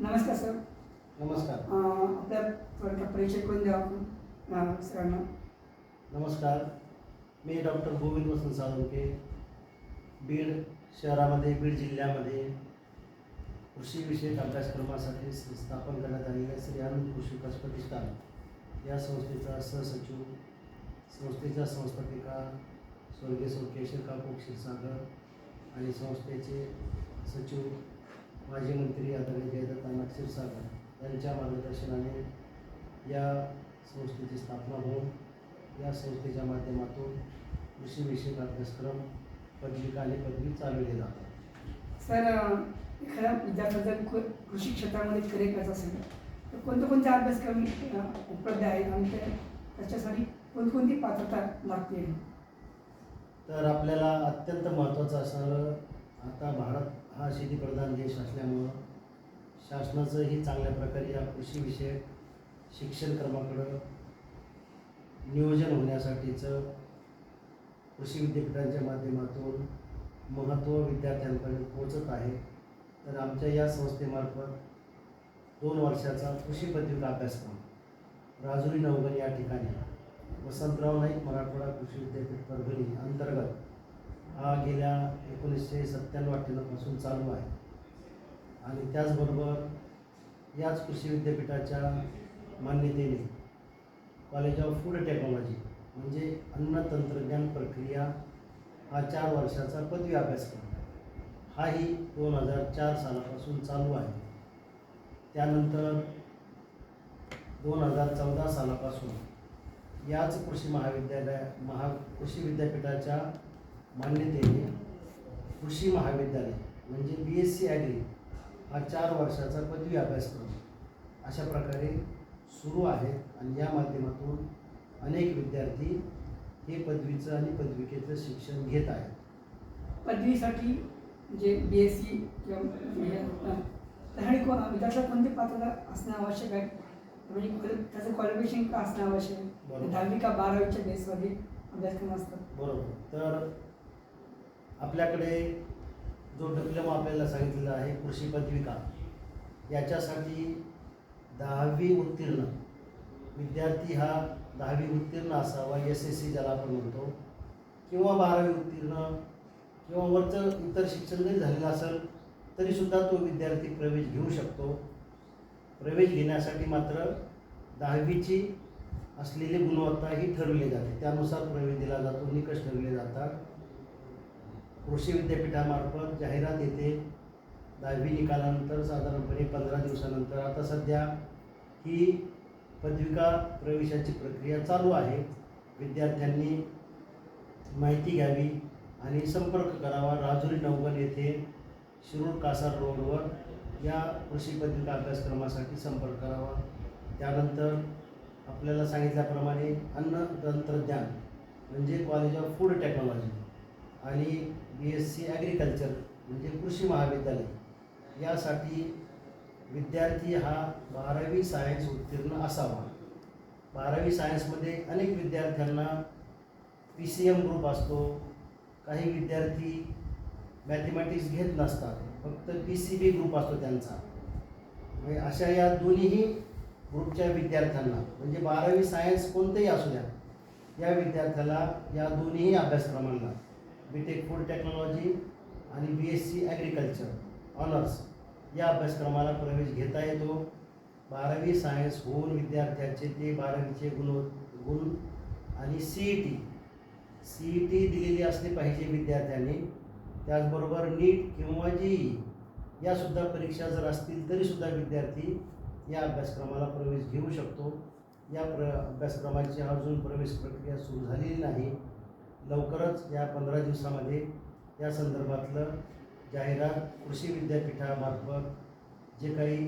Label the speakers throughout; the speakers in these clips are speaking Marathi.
Speaker 1: नमस्कार सर.
Speaker 2: नमस्कार.
Speaker 1: आपल्या थोडक्यात परिचय करून द्यावा आपण सरांना.
Speaker 2: नमस्कार. मी डॉक्टर गोविंद वसंत साळुंके बीड शहरामध्ये बीड जिल्ह्यामध्ये कृषीविषयक अभ्यासक्रमासाठी स्थापन करण्यात आलेल्या श्री आनंद कृषी विकास प्रतिष्ठान या संस्थेचा सहसचिव संस्थेच्या संस्थापिका स्वर्गीय सौ केशव काकू क्षीरसागर आणि संस्थेचे सचिव माजी मंत्री आदरणीय जयदत्त क्षीरसागर यांच्या मार्गदर्शनाने या संस्थेची स्थापना होऊन या संस्थेच्या माध्यमातून कृषीविषयक अभ्यासक्रम पदविका आणि पदवी चालवले जातात
Speaker 1: सर एखाद्या विद्यार्थ्याचा कृषी क्षेत्रामध्ये करिअर करायचं असेल तर कोणते कोणते अभ्यासक्रम उपलब्ध आहेत आणि ते त्याच्यासाठी कोणकोणती पात्रता लागते?
Speaker 2: तर आपल्याला अत्यंत महत्त्वाचं असणारं आता भारत हा शेतीप्रधान देश असल्यामुळं शासनाचंही चांगल्या प्रकारे या कृषीविषयक शिक्षण क्रमाकडं नियोजन होण्यासाठीचं कृषी विद्यापीठांच्या माध्यमातून महत्त्व विद्यार्थ्यांपर्यंत पोचत आहे. तर आमच्या या संस्थेमार्फत दोन वर्षाचा कृषी पदविका अभ्यासक्रम राजुरी नवगण या ठिकाणी वसंतराव नाईक मराठवाडा कृषी विद्यापीठ परभणी अंतर्गत हा गेल्या एकोणीसशे सत्त्याण्णव अठ्ठ्याण्णवपासून चालू आहे. आणि त्याचबरोबर याच कृषी विद्यापीठाच्या मान्यतेने कॉलेज ऑफ फूड टेक्नॉलॉजी म्हणजे अन्न तंत्रज्ञान प्रक्रिया हा चार वर्षाचा पदवी अभ्यासक्रम हाही दोन हजार चार सालापासून चालू आहे. त्यानंतर दोन हजार चौदा सालापासून याच कृषी महाविद्यालय महा कृषी विद्यापीठाच्या मान्यतेने कृषी महाविद्यालय म्हणजे बी एस सी ॲग्री हा चार वर्षाचा पदवी अभ्यासक्रम अशा प्रकारे सुरू आहे आणि या माध्यमातून अनेक विद्यार्थी हे पदवीचं आणि पदविकेचं शिक्षण घेत आहेत.
Speaker 1: पदवीसाठी जे बी एस सी किंवा म्हणजे, त्यासाठी को विद्यार्थ्याला कोणती पात्रता असणं आवश्यक आहे? म्हणजे त्याचं क्वालिफिकेशन का असणं आवश्यक आहे. दहावी का बारावीच्या बेसवरती अभ्यासक्रम असतात?
Speaker 2: बरोबर. तर आपल्याकडे जो डिप्लोमा आपल्याला सांगितलेला आहे कृषी पदविका याच्यासाठी दहावी उत्तीर्ण. विद्यार्थी हा दहावी उत्तीर्ण असावा एस एस सी ज्याला आपण म्हणतो. किंवा बारावी उत्तीर्ण किंवा वरचं इतर शिक्षण जरी झालेलं असेल तरीसुद्धा तो विद्यार्थी प्रवेश घेऊ शकतो. प्रवेश घेण्यासाठी मात्र दहावीची असलेली गुणवत्ता ही ठरवली जाते. त्यानुसार प्रवेश दिला जातो निकष ठरवले जातात. कृषी विद्यापीठामार्फत जाहिरात येते. दहावी निकालानंतर साधारणपणे पंधरा दिवसानंतर. आता सध्या ही पदविका प्रवेशाची प्रक्रिया चालू आहे. विद्यार्थ्यांनी माहिती घ्यावी आणि संपर्क करावा. राजुरी नवगण येथे शिरूर कासार रोडवर या कृषी पदविका अभ्यासक्रमासाठी संपर्क करावा. त्यानंतर आपल्याला सांगितल्याप्रमाणे अन्न तंत्रज्ञान म्हणजे कॉलेज ऑफ फूड टेक्नॉलॉजी. आणि बी एस सी ॲग्रिकल्चर म्हणजे कृषी महाविद्यालय. यासाठी विद्यार्थी हा बारावी सायन्स उत्तीर्ण असावा. बारावी सायन्समध्ये अनेक विद्यार्थ्यांना पी सी एम ग्रुप असतो. काही विद्यार्थी मॅथमॅटिक्स घेत नसतात. फक्त पी सी बी ग्रुप असतो त्यांचा. म्हणजे अशा या दोन्हीही ग्रुपच्या विद्यार्थ्यांना म्हणजे बारावी सायन्स कोणतेही असू द्या या विद्यार्थ्याला या दोन्हीही अभ्यासक्रमांना बी टेक फूड टेक्नॉलॉजी आणि B S C agriculture honours या अभ्यासक्रमाला प्रवेश घेता येतो. बारावी सायन्स होऊन विद्यार्थ्यांचे ते बारावीचे गुण गुण आणि C E T C E T दिलेली असली पाहिजे विद्यार्थ्यांनी. त्याचबरोबर नीट किंवा जी ई यासुद्धा परीक्षा जर असतील तरीसुद्धा विद्यार्थी या अभ्यासक्रमाला प्रवेश घेऊ शकतो. या प्र अभ्यासक्रमाची अजून प्रवेश प्रक्रिया सुरू झालेली नाही. लवकरच या पंधरा दिवसामध्ये या संदर्भातलं जाहिरात कृषी विद्यापीठामार्फत जे काही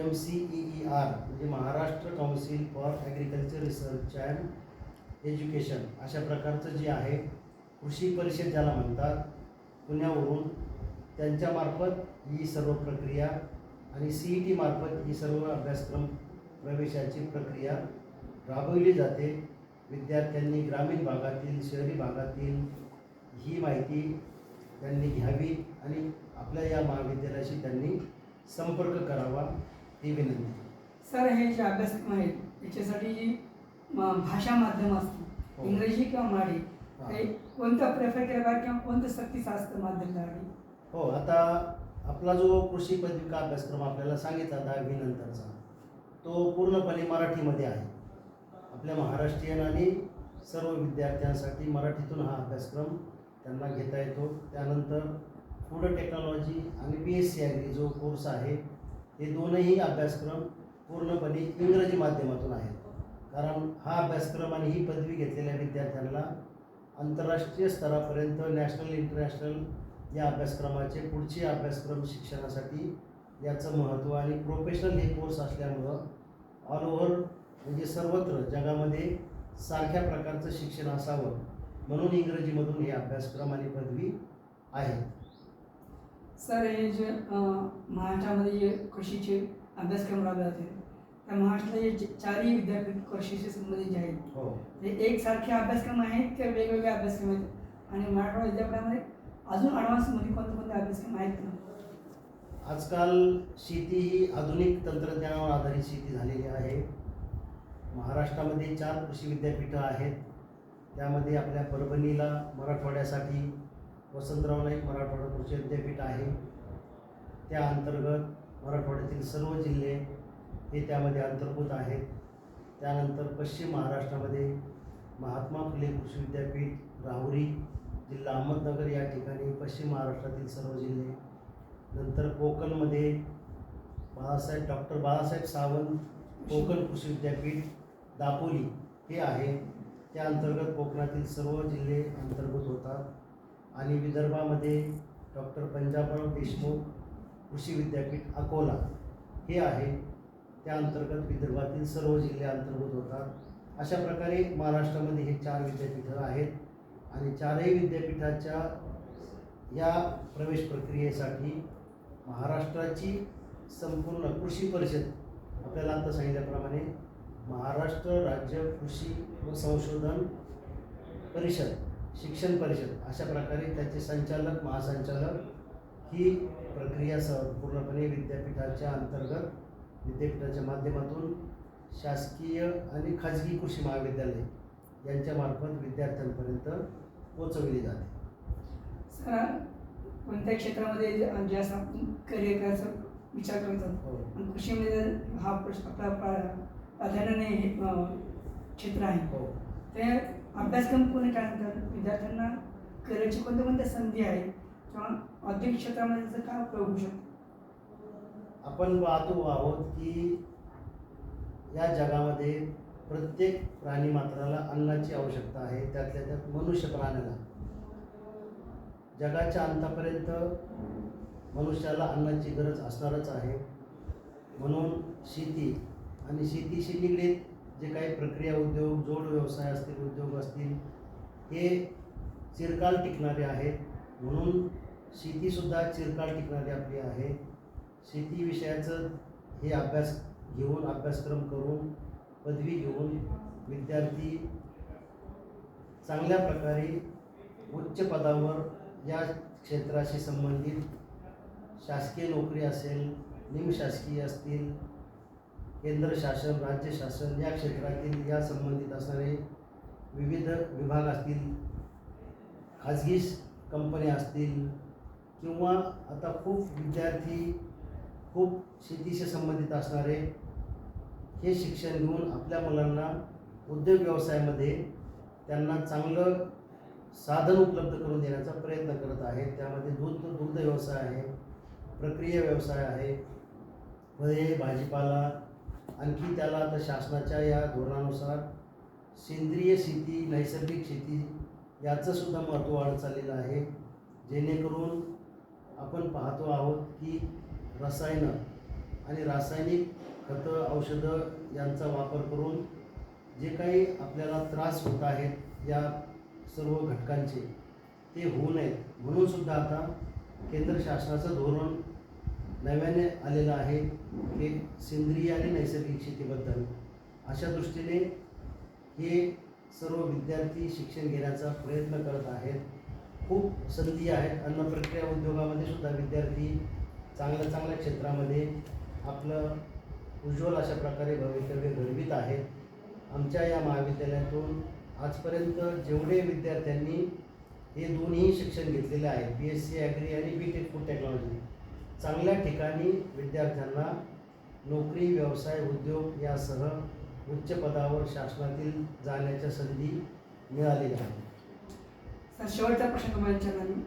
Speaker 2: M C E E R म्हणजे Maharashtra council for agriculture research and education अशा प्रकारचं जे आहे कृषी परिषद ज्याला म्हणतात पुण्यावरून त्यांच्यामार्फत ही सर्व प्रक्रिया आणि सी ई टीमार्फत ही सर्व अभ्यासक्रम प्रवेशाची प्रक्रिया राबवली जाते. विद्यार्थ्यांनी ग्रामीण भागातील शहरी भागातील ही माहिती त्यांनी घ्यावी आणि आपल्या या महाविद्यालयाशी त्यांनी संपर्क करावा ही विनंती.
Speaker 1: सर हे जे अभ्यासक्रम आहेत याच्यासाठी जी भाषा माध्यम असतं
Speaker 2: हो.
Speaker 1: इंग्रजी किंवा मराठी कोणतं प्रेफर केलं किंवा कोणतं सक्तीचं असतं माध्यम
Speaker 2: हो आता आपला जो कृषी पदविका अभ्यासक्रम आपल्याला सांगितला दहावी नंतरचा तो पूर्णपणे मराठीमध्ये आहे. आपल्या महाराष्ट्रीयन आणि सर्व विद्यार्थ्यांसाठी मराठीतून हा अभ्यासक्रम त्यांना घेता येतो. त्यानंतर फूड टेक्नॉलॉजी आणि बी एस सी ॲग्री जो कोर्स आहे हे दोनही अभ्यासक्रम पूर्णपणे इंग्रजी माध्यमातून आहेत. कारण हा अभ्यासक्रम आणि ही पदवी घेतलेल्या विद्यार्थ्यांना आंतरराष्ट्रीय स्तरापर्यंत नॅशनल इंटरनॅशनल या अभ्यासक्रमाचे पुढचे अभ्यासक्रम शिक्षणासाठी याचं महत्त्व आणि प्रोफेशनल हे कोर्स असल्यामुळं ऑल ओव्हर म्हणजे सर्वत्र जगामध्ये सारख्या प्रकारचं शिक्षण असावं म्हणून इंग्रजीमधून हे अभ्यासक्रम आणि पदवी आहेत.
Speaker 1: सर हे जे महाराष्ट्रामध्ये जे कृषीचे अभ्यासक्रम राबवले जाते त्या महाराष्ट्रातले जे चारही विद्यापीठ कृषीशी संबंधित जे आहेत
Speaker 2: हो.
Speaker 1: ते एकसारखे अभ्यासक्रम आहेत की वेगवेगळे अभ्यासक्रम आहेत? आणि मराठवाडा विद्यापीठामध्ये अजून ॲडव्हान्समध्ये कोणते कोणते अभ्यासक्रम आहेत? का
Speaker 2: आजकाल शेती ही आधुनिक तंत्रज्ञानावर आधारित शेती झालेली आहे. महाराष्ट्रामध्ये चार कृषी विद्यापीठं आहेत. त्यामध्ये आपल्या परभणीला मराठवाड्यासाठी वसंतराव नाईक मराठवाडा कृषी विद्यापीठ आहे. त्या अंतर्गत मराठवाड्यातील सर्व जिल्हे हे त्यामध्ये अंतर्भूत आहेत. त्यानंतर पश्चिम महाराष्ट्रामध्ये महात्मा फुले कृषी विद्यापीठ राहुरी जिल्हा अहमदनगर या ठिकाणी पश्चिम महाराष्ट्रातील सर्व जिल्हे. नंतर कोकणमध्ये बाळासाहेब डॉक्टर बाळासाहेब सावंत कोकण कृषी विद्यापीठ दापोली हे आहे. त्या अंतर्गत कोकणातील सर्व जिल्हे अंतर्भूत होतात. आणि विदर्भामध्ये डॉक्टर पंजाबराव देशमुख कृषी विद्यापीठ अकोला हे आहे. त्या अंतर्गत विदर्भातील सर्व जिल्हे अंतर्भूत होतात. अशा प्रकारे महाराष्ट्रामध्ये हे चार विद्यापीठं आहेत. आणि चारही विद्यापीठाच्या या प्रवेश प्रक्रियेसाठी महाराष्ट्राची संपूर्ण कृषी परिषद आपल्याला आता सांगितल्याप्रमाणे महाराष्ट्र राज्य कृषी व संशोधन परिषद शिक्षण परिषद अशा प्रकारे त्याचे संचालक महासंचालक ही प्रक्रिया स पूर्णपणे विद्यापीठाच्या अंतर्गत विद्यापीठाच्या माध्यमातून शासकीय आणि खाजगी कृषी महाविद्यालय यांच्यामार्फत विद्यार्थ्यांपर्यंत पोचवली जाते.
Speaker 1: सर कोणत्या क्षेत्रामध्ये जे- जास्त करिअर करायचा विचार करतो
Speaker 2: हो.
Speaker 1: कृषीमध्ये हा प्रश्न आपला हे अं, क्षेत्र आहे.
Speaker 2: हो.
Speaker 1: ते अभ्यासक्रम कोणी काय म्हणतात विद्यार्थ्यांना करिअरची कोणत्या कोणत्या संधी आहेत किंवा औद्योगिक क्षेत्रामध्ये त्याचा काय उपयोग होऊ शकतो?
Speaker 2: आपण पाहतो आहोत की या जगामध्ये प्रत्येक प्राणी मात्राला अन्नाची आवश्यकता आहे. त्यातल्या त्यात मनुष्य प्राण्याला. जगाच्या अंतापर्यंत मनुष्याला अन्नाची गरज असणारच आहे. म्हणून शेती आणि शेतीशी निगडीत जे काही प्रक्रिया उद्योग जोड व्यवसाय असतील उद्योग असतील हे चिरकाल टिकणारे आहेत. म्हणून शेतीसुद्धा चिरकाल टिकणारी आपली आहे. शेती विषयाचं हे अभ्यास घेऊन अभ्यासक्रम करून पदवी घेऊन विद्यार्थी चांगल्या प्रकारे उच्च पदावर या क्षेत्राशी संबंधित शासकीय नोकरी असेल निमशासकीय असतील केंद्र शासन राज्य शासन या क्षेत्रातील या संबंधित असणारे विविध विभाग असतील खाजगी कंपन्या असतील किंवा आता खूप विद्यार्थी खूप शेतीशी संबंधित असणारे हे शिक्षण घेऊन आपल्या मुलांना उद्योग व्यवसायामध्ये त्यांना चांगलं साधन उपलब्ध करून देण्याचा प्रयत्न करत आहेत. त्यामध्ये दूध दुग्ध व्यवसाय आहे प्रक्रिया व्यवसाय आहे फळे भाजीपाला आणखी त्याला आता शासनाच्या या धोरणानुसार सेंद्रिय शेती नैसर्गिक शेती याचं सुद्धा महत्त्व वाढत चाललेलं आहे. जेणेकरून आपण पाहतो आहोत की रसायनं आणि रासायनिक खतं औषधं यांचा वापर करून जे काही आपल्याला त्रास होत आहेत या सर्व घटकांचे ते होऊ नयेत. म्हणूनसुद्धा आता केंद्र शासनाचं धोरण नव्याने आलेलं आहे हे सेंद्रिय आणि नैसर्गिक शेतीबद्दल. अशा दृष्टीने हे सर्व विद्यार्थी शिक्षण घेण्याचा प्रयत्न करत आहेत. खूप संधी आहेत. अन्न प्रक्रिया उद्योगामध्ये सुद्धा विद्यार्थी चांगल्या चांगल्या क्षेत्रामध्ये आपलं उज्ज्वल अशा प्रकारे भवितव्य घडवीत आहेत. आमच्या या महाविद्यालयातून आजपर्यंत जेवढे विद्यार्थ्यांनी हे दोन्ही शिक्षण घेतलेले आहेत बी एस सी ॲग्री आणि बी टेक फूड टेक्नॉलॉजी चांगल्या ठिकाणी विद्यार्थ्यांना नोकरी व्यवसाय उद्योग यासह उच्च पदावर शासनातील जाण्याच्या संधी मिळालेल्या आहेत.
Speaker 1: तर शेवटचा प्रश्न तुम्हाला विचारला मी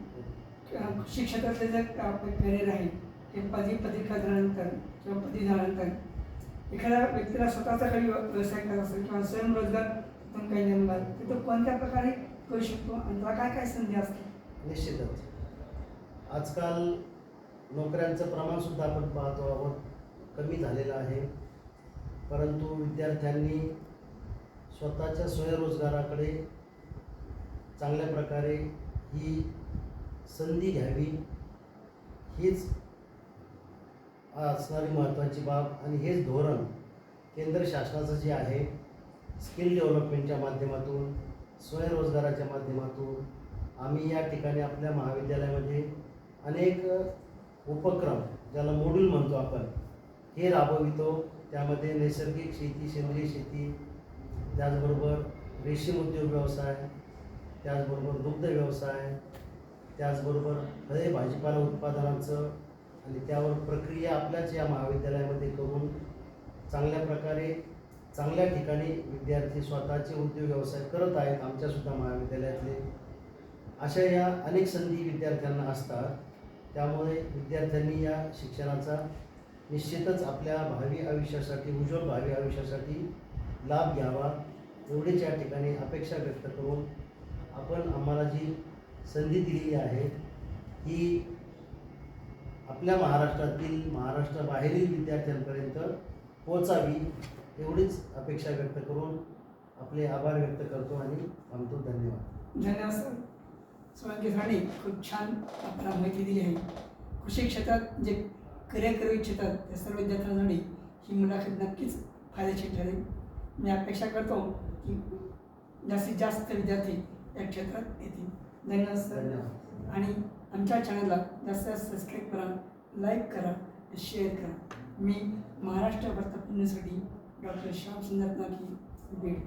Speaker 1: अं, कृषी क्षेत्रातले जर आपले करिअर आहे ते पदवी पदविका झाल्यानंतर किंवा पदवी झाल्यानंतर एखाद्या व्यक्तीला स्वतःचा काही व्य- व्यवसाय करायचा असेल किंवा स्वयंरोजगार पण काही निर्माण तर तो कोणत्या प्रकारे करू शकतो? आणि त्याला काय काय संधी असतात?
Speaker 2: निश्चितच. आजकाल नोकऱ्यांचं प्रमाणसुद्धा आपण पाहतो आहोत. कमी झालेलं आहे. परंतु विद्यार्थ्यांनी स्वतःच्या स्वयंरोजगाराकडे चांगल्या प्रकारे ही संधी घ्यावी. हीच असणारी महत्त्वाची बाब आणि हेच धोरण केंद्र शासनाचं जे आहे स्किल डेव्हलपमेंटच्या माध्यमातून स्वयंरोजगाराच्या माध्यमातून आम्ही या ठिकाणी आपल्या महाविद्यालयामध्ये अनेक उपक्रम ज्याला मोड्यूल म्हणतो आपण हे राबवितो. त्यामध्ये नैसर्गिक शेती सेंद्रिय शेती त्याचबरोबर रेशीम उद्योग व्यवसाय त्याचबरोबर दुग्ध व्यवसाय त्याचबरोबर फळे भाजीपाला उत्पादनांचं आणि त्यावर प्रक्रिया आपल्याच या महाविद्यालयामध्ये करून चांगल्या प्रकारे चांगल्या ठिकाणी विद्यार्थी स्वतःचे उद्योग व्यवसाय करत आहेत आमच्यासुद्धा महाविद्यालयातले. अशा या अनेक संधी विद्यार्थ्यांना असतात. त्यामुळे विद्यार्थ्यांनी या शिक्षणाचा निश्चितच आपल्या भावी आयुष्यासाठी उज्ज्वल भावी आयुष्यासाठी लाभ घ्यावा एवढीच या ठिकाणी अपेक्षा व्यक्त करून आपण आम्हाला जी संधी दिलेली आहे ही आपल्या महाराष्ट्रातील महाराष्ट्राबाहेरील विद्यार्थ्यांपर्यंत पोहोचावी एवढीच अपेक्षा व्यक्त करून आपले आभार व्यक्त करतो आणि थांबतो धन्यवाद.
Speaker 1: धन्यवाद सर. सोळंकी सरांनी खूप छान आपल्याला माहिती दिली आहे. कृषी क्षेत्रात जे करिअर करू इच्छितात त्या सर्व विद्यार्थ्यांसाठी ही मुलाखत नक्कीच फायदेशीर ठरेल. मी अपेक्षा करतो की जास्तीत जास्त विद्यार्थी या क्षेत्रात येतील. धन्यवाद सर. आणि आमच्या चॅनलला जास्त जास्त सबस्क्राईब करा लाईक करा शेअर करा. मी महाराष्ट्र वार्तापत्रसाठी डॉक्टर श्याम सुंदर नाकी बीड